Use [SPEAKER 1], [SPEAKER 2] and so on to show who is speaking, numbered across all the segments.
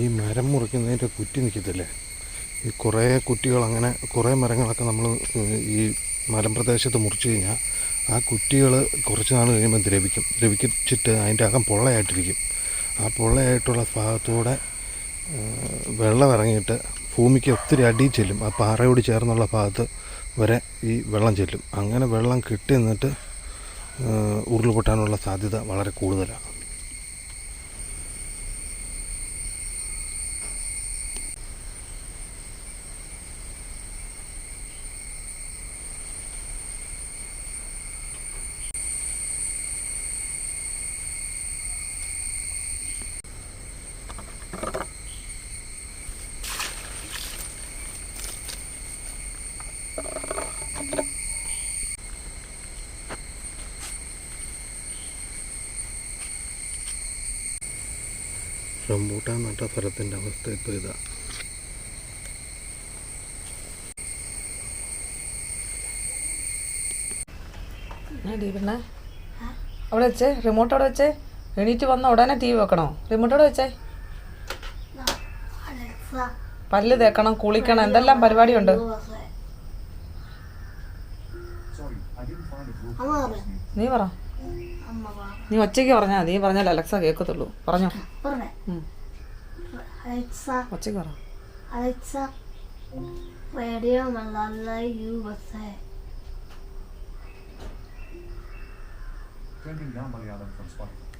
[SPEAKER 1] ഈ മരം മുറിക്കുന്നതിന്റെ കുറ്റി നിൽക്കത്തില്ലേ? ഈ കുറേ കുറ്റികൾ അങ്ങനെ കുറേ മരങ്ങളൊക്കെ നമ്മൾ ഈ മലമ്പ്രദേശത്ത് മുറിച്ച് കഴിഞ്ഞാൽ ആ കുറ്റികൾ കുറച്ച് നാൾ കഴിയുമ്പോൾ ദ്രവിക്കും. ദ്രവിച്ചിട്ട് അതിന്റെ അകം പൊള്ളയായിട്ടിരിക്കും. ആ പൊള്ളയായിട്ടുള്ള ഭാഗത്തൂടെ വെള്ളം ഇറങ്ങിയിട്ട് ഭൂമിക്ക് ഒത്തിരി അടിയിൽ ചെല്ലും. ആ പാറയോട് ചേർന്നുള്ള ഭാഗത്ത് വരെ ഈ വെള്ളം ചെല്ലും. അങ്ങനെ വെള്ളം കിട്ടി നിന്നിട്ട് ഉരുൾപൊട്ടാനുള്ള സാധ്യത വളരെ കൂടുതലാണ് റംബൂട്ടാൻ നട്ട സ്ഥലത്തിന്റെ അവസ്ഥ ഇപ്പോൾ ഇതാ.
[SPEAKER 2] പിന്നെ അവിടെ വെച്ചേ റിമോട്ട് അവിടെ വെച്ചേ. എണീറ്റ് വന്ന ഉടനെ ടി വി വെക്കണോ? റിമോട്ട് അവിടെ വെച്ചേ. പല്ല് തേക്കണം കുളിക്കണം എന്തെല്ലാം പരിപാടിയുണ്ട്? നീ പറ. നീ ഒച്ചയ്ക്ക് പറഞ്ഞാ നീ പറഞ്ഞാൽ അലക്സ കേൾക്കത്തുള്ളൂ. പറഞ്ഞോ.
[SPEAKER 3] പറഞ്ഞേ.
[SPEAKER 2] ഉം.
[SPEAKER 3] അലക്സ.
[SPEAKER 2] ഒച്ചയ്ക്ക് പറ.
[SPEAKER 3] Alexa radio Malayala U S A.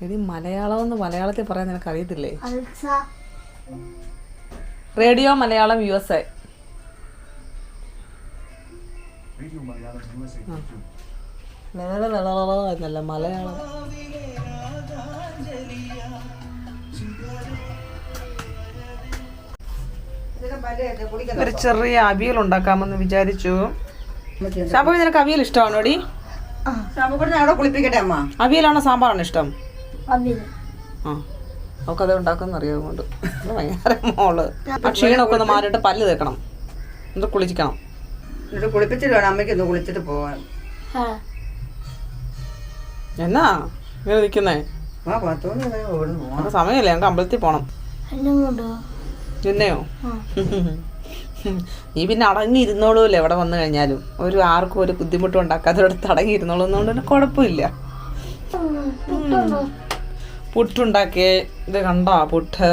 [SPEAKER 2] എടി മലയാളം എന്ന് മലയാളത്തിൽ പറയാൻ നിനക്ക് അറിയത്തില്ലേ?
[SPEAKER 3] Alexa.
[SPEAKER 2] Radio Malayalam U S A. എന്നല്ല മലയാളം. ഒരു ചെറിയ അവിയൽ ഉണ്ടാക്കാമെന്ന് വിചാരിച്ചു. ശാമ്പു നിനക്ക് അവിയൽ ഇഷ്ടമാണോ ഡി അവിയലാണോ സാമ്പാറാണോ ഇഷ്ടം? ആ അവൾക്കത് ഉണ്ടാക്കുന്ന അറിയാവുന്നുണ്ട് ഭയങ്കര മോൾ. ആ ക്ഷീണമൊക്കെ ഒന്ന് മാറിയിട്ട് പല്ല് തേക്കണം. എന്നിട്ട് കുളിക്കണം
[SPEAKER 4] എന്നിട്ട് കുളിപ്പിച്ചിട്ട് വേണം അമ്മയ്ക്ക് ഒന്ന് കുളിച്ചിട്ട് പോവാൻ.
[SPEAKER 2] എന്നാ? ഇങ്ങനെ നിൽക്കുന്നേ
[SPEAKER 4] പോവാം.
[SPEAKER 2] സമയമില്ല ഞങ്ങൾക്ക് അമ്പലത്തിൽ
[SPEAKER 3] പോണം.
[SPEAKER 2] പിന്നെയോ നീ പിന്നെ അടങ്ങി അടങ്ങിയിരുന്നോളൂല്ലേ എവിടെ വന്നു കഴിഞ്ഞാലും. ഒരു ആർക്കും ഒരു ബുദ്ധിമുട്ടും ഉണ്ടാക്കാത്തവിടെ അടങ്ങിയിരുന്നോളൂ എന്നുകൊണ്ട് തന്നെ കുഴപ്പമില്ല. പുട്ടുണ്ടാക്കിയ ഇത് കണ്ടോ? പുട്ട്.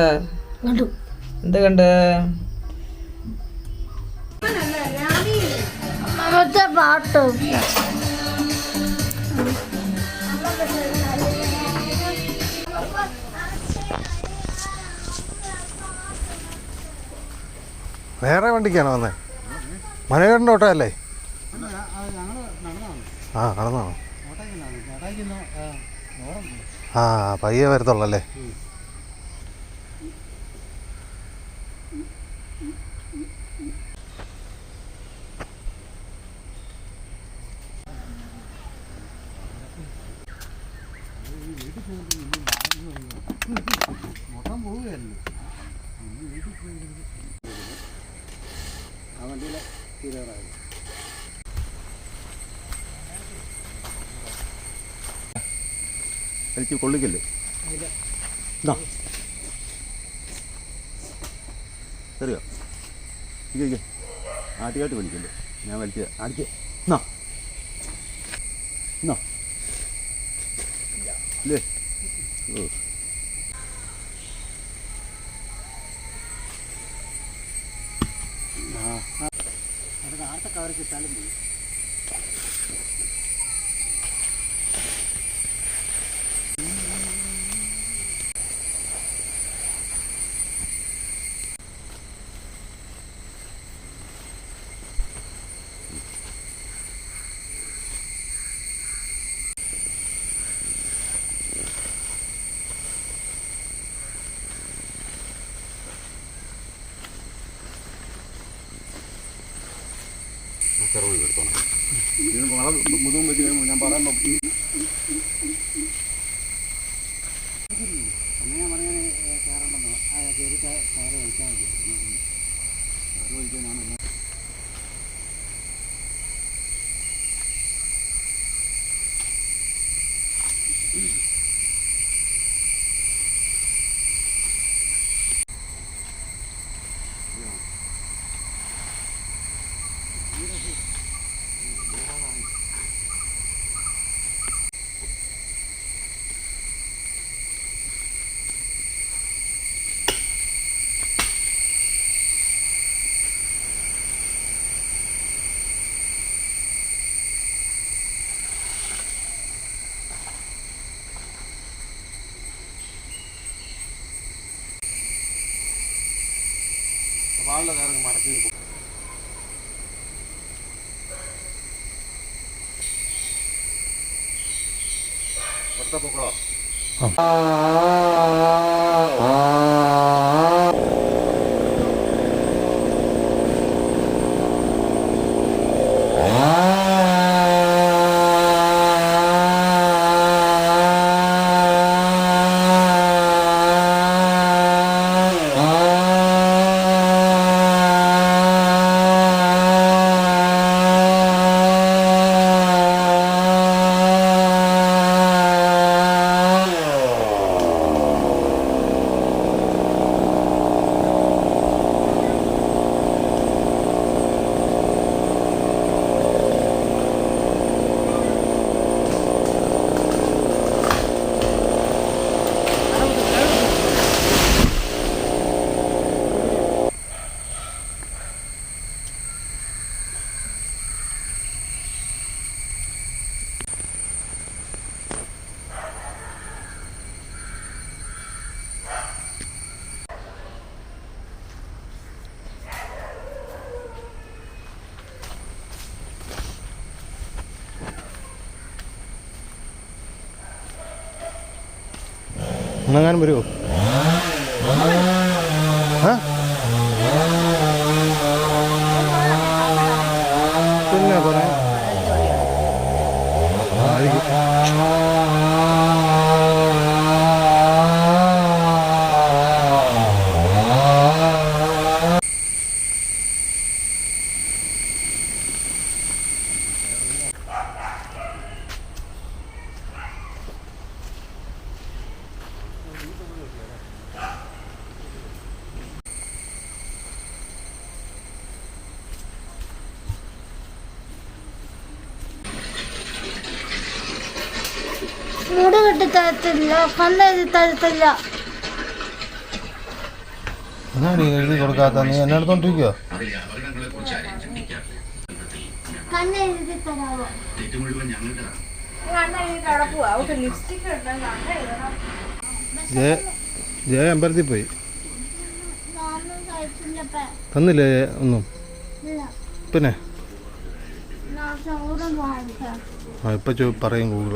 [SPEAKER 3] കണ്ടു.
[SPEAKER 2] എന്ത് കണ്ട്?
[SPEAKER 3] പാട്ട്.
[SPEAKER 1] വേറെ വണ്ടിക്കാണോ വന്നേ? മനോഹരന്റെ ഓട്ടോ അല്ലേ ആ നടന്നാണോ ആ പയ്യെ വരത്തുള്ളല്ലേ?
[SPEAKER 5] എനിക്ക് കൊള്ളിക്കല്ലേ? ഇതാ. അറിയോ ഇരിക്കെ ആട്ടിയായിട്ട് വലിക്കല്ലേ ഞാൻ വലിച്ച ആ എന്നാ എന്നാ ഇല്ലേ? ഓ. കറവ് എടുത്തോണം ഇതിന് വളം മുതുകും വെച്ച് ഞാൻ പറയാൻ അങ്ങനെ പറഞ്ഞാൽ കയറണ്ടെന്നോ ആ കയറി കയറി വലിച്ചാൽ മതി കയറി വലിക്കാനാണ്
[SPEAKER 1] വാളിലെ കയറി ഉണങ്ങാനും വരുമോ ആ? പിന്നെ പറയാം ആയിരിക്കും.
[SPEAKER 3] മുടി കെട്ടി തരത്തില്ല
[SPEAKER 1] നീ എഴുതി കൊടുക്കാത്ത? നീ എന്നെ എടുത്തോണ്ടിരിക്കോ
[SPEAKER 3] കണ്ണെഴുതി തരാമോ
[SPEAKER 1] ജയ അമ്പലത്തിൽ പോയി. തന്നില്ലേ ഒന്നും? പിന്നെ? ഇപ്പൊ ആ പറയും
[SPEAKER 3] ഗൂഗിൾ.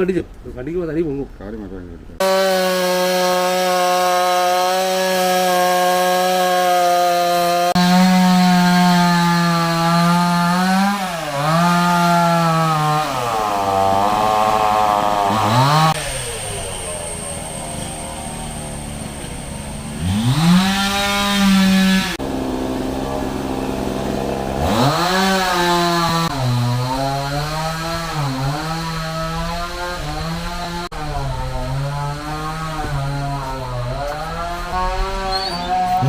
[SPEAKER 3] கடிக்கும்
[SPEAKER 5] கடிக்கும்
[SPEAKER 3] தண்ணி
[SPEAKER 5] பொங்கும். காடி மாட்டாங்க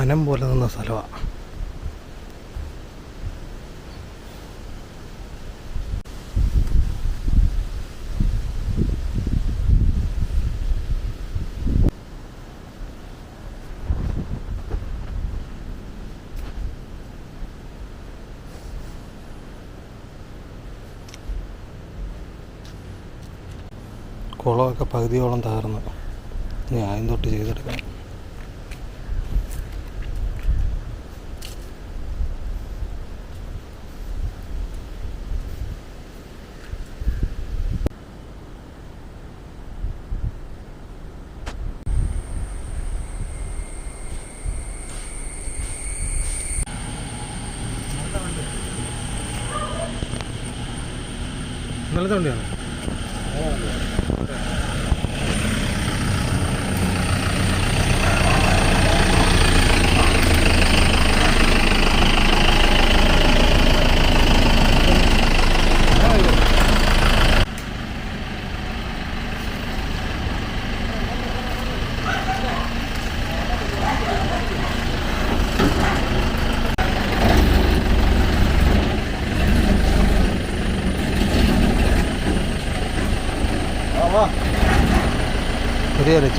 [SPEAKER 3] വനം പോലെ നിന്ന സ്ഥലമാണ് കുളമൊക്കെ പകുതിയോളം തകർന്ന്. ഇനി ആദ്യം തൊട്ട് ചെയ്തെടുക്കണം ഇന്നലത്തെ വണ്ടിയാണ്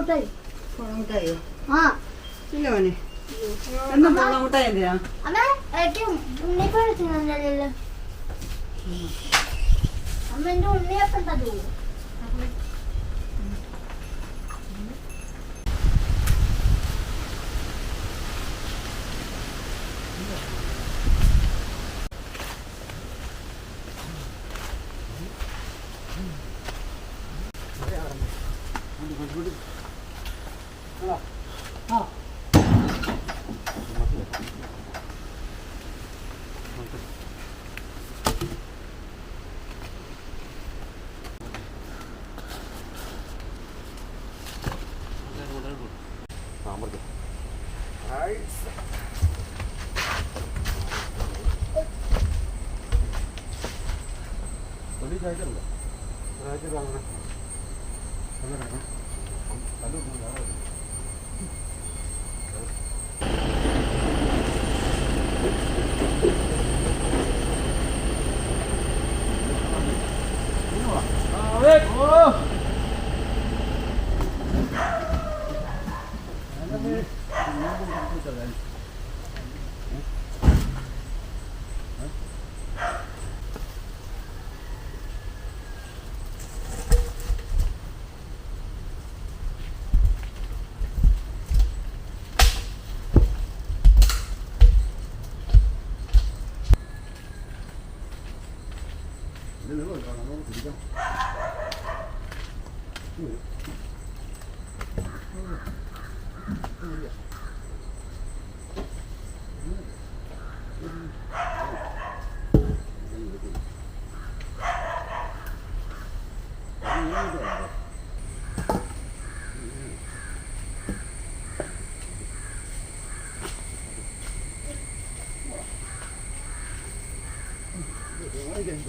[SPEAKER 5] മുട്ടായി
[SPEAKER 4] കുളമുട്ടായോ
[SPEAKER 5] ആ
[SPEAKER 4] ഇല്ല മോനെ എന്താ കുളമുട്ടായി എന്തിനാ
[SPEAKER 5] അമ്മ എന്റെ ഉണ്ണിയപ്പം തരൂ
[SPEAKER 6] любимых.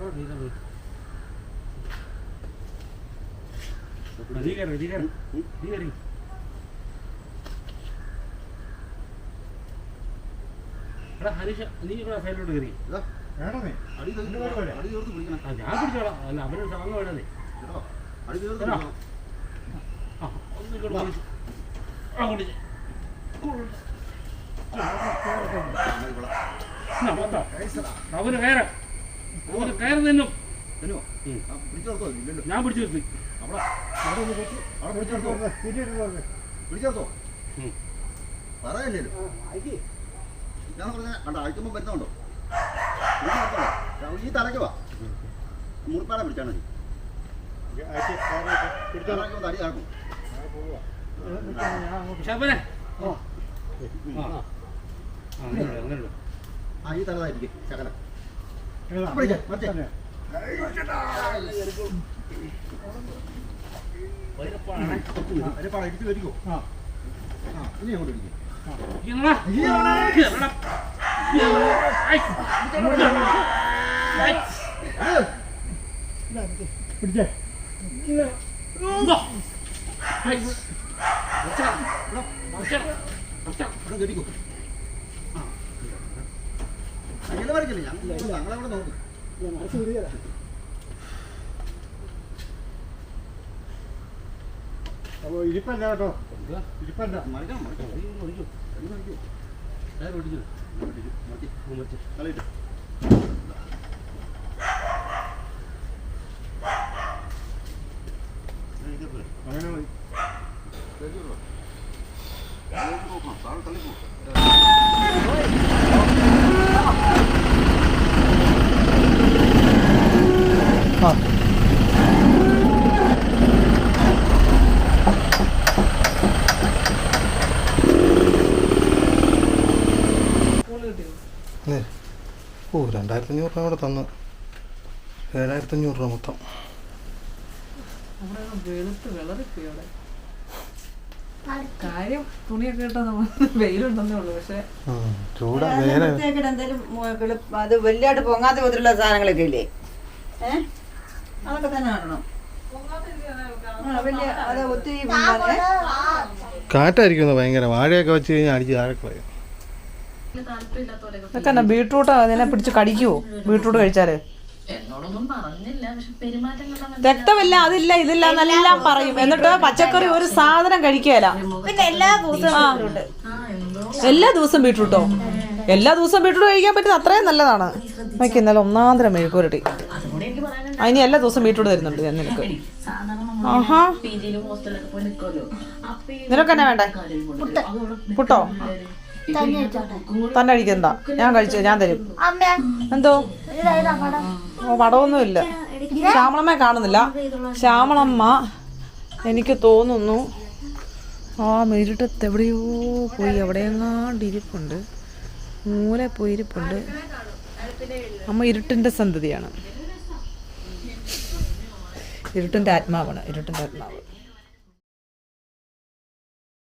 [SPEAKER 6] dígale, നീ കയറി എടാ ഹരീഷ നീ ഇവിടെ സൈഡിലോട്ട് കയറി ഞാൻ പിടിച്ചോളാം അല്ല അവർ സാധനം വേണേ ആ ഒന്ന് ഇങ്ങോട്ട് പിടിച്ച്. അങ്ങോട്ട് ചെ- എന്നാ, മൊത്തം. അവന് കയറാം കയറി ഉം. ഞാൻ പിടിച്ചു നിർത്തി.
[SPEAKER 5] പിടിച്ചെടുത്തോ
[SPEAKER 6] ഉം.
[SPEAKER 5] പറയല്ലോ ഞാൻ പറഞ്ഞ കണ്ടോ അയക്കുമ്പോൾ വരുന്നുണ്ടോ ഈ തലയ്ക്ക് വാ. മുറിപ്പാടം പിടിച്ചാൽ മതി. തടി
[SPEAKER 6] ശബനെ ആ
[SPEAKER 5] ഈ തലതായിരിക്കും ശകലം. പിടിച്ചേ, മറിച്ചേ.
[SPEAKER 6] വൈരപ്പാണേ
[SPEAKER 5] അങ്ങനെ വരയ്ക്കില്ല ഞാൻ ഞങ്ങളവിടെ നോക്കും.
[SPEAKER 6] ഇരിപ്പല്ല കേട്ടോ. ഇരിപ്പല്ല
[SPEAKER 5] മറിക്കണം മറിക്കണം.
[SPEAKER 6] നീ ഒന്ന് ഒഴിക്കൂ.
[SPEAKER 5] കൈ മറിക്കൂ.
[SPEAKER 6] കയറ് ഒടിക്കൂ.
[SPEAKER 5] മറിക്കും മറിക്കും
[SPEAKER 6] ഒന്ന് വെച്ച്.
[SPEAKER 5] കളയിട്ട്
[SPEAKER 6] അങ്ങനെ മതി.
[SPEAKER 5] തള്ളിപ്പോ
[SPEAKER 1] ആ ഏ. ഓ രണ്ടായിരത്തി അഞ്ഞൂറ് രൂപ കൂടെ തന്നു ഏഴായിരത്തി അഞ്ഞൂറ് രൂപ മൊത്തം
[SPEAKER 2] കാര്യം തുണിയൊക്കെ ഇട്ടാ നമ്മൾ വെയിലുണ്ടെന്നേ ഉള്ളൂ പക്ഷെ
[SPEAKER 1] ചൂടാ വേറെ
[SPEAKER 4] എന്തെങ്കിലും അത് വലിയായിട്ട് പൊങ്ങാത്ത വിധത്തിലുള്ള സാധനങ്ങളൊക്കെ ഇല്ലേ? അതൊക്കെ തന്നെ കാണണം.
[SPEAKER 1] കാറ്റായിരിക്കും ഭയങ്കര. വാഴയൊക്കെ വെച്ച് കഴിഞ്ഞാൽ അടിച്ച് താഴെ കളയും.
[SPEAKER 2] ഇതൊക്കെ എന്നാ ബീട്രൂട്ട് അതിനെ പിടിച്ച് കടിക്കുവോ? ബീട്രൂട്ട്
[SPEAKER 7] കഴിച്ചാൽ?
[SPEAKER 2] രക്തമില്ല അതില്ല ഇതില്ല എന്നെല്ലാം പറയും. എന്നിട്ട് പച്ചക്കറി ഒരു സാധനം കഴിക്കുകയില്ല
[SPEAKER 3] പിന്നെ എല്ലാ ദിവസവും
[SPEAKER 2] എല്ലാ ദിവസവും ബീട്രൂട്ടോ? എല്ലാ ദിവസവും ബീട്രൂട്ട് കഴിക്കാൻ പറ്റുന്നത് അത്രയും നല്ലതാണ്. നോക്കി ഇന്നലെ ഒന്നാന്തരം മെഴുക്കുരട്ടി
[SPEAKER 7] അതുകൂടെ എനിക്ക് പറയാനുണ്ട്.
[SPEAKER 2] അതിന് എല്ലാ ദിവസവും ബീട്രൂട്ട് തരുന്നുണ്ട് ഞാൻ നിനക്ക്.
[SPEAKER 7] സാധാരണ
[SPEAKER 2] ആഹാ. നിനക്കെന്നെ വേണ്ടേ? പുട്ടോ?
[SPEAKER 3] തന്നെ
[SPEAKER 2] കഴിക്കണ്ട ഞാൻ കഴിച്ചു ഞാൻ തരും. എന്തോ? ഓ പടമൊന്നുമില്ല. ശ്യാമളമ്മയെ കാണുന്നില്ല. ശ്യാമളമ്മ എനിക്ക് തോന്നുന്നു ആ മേരിട്ടത്ത് എവിടെയോ പോയി. എവിടെയെങ്ങാണ്ട് ഇരിപ്പുണ്ട്. മൂല പോയി ഇരിപ്പുണ്ട്. അമ്മ ഇരുട്ടിന്റെ സന്തതിയാണ്. ഇരുട്ടിന്റെ ആത്മാവാണ്. ഇരുട്ടിന്റെ ആത്മാവ്.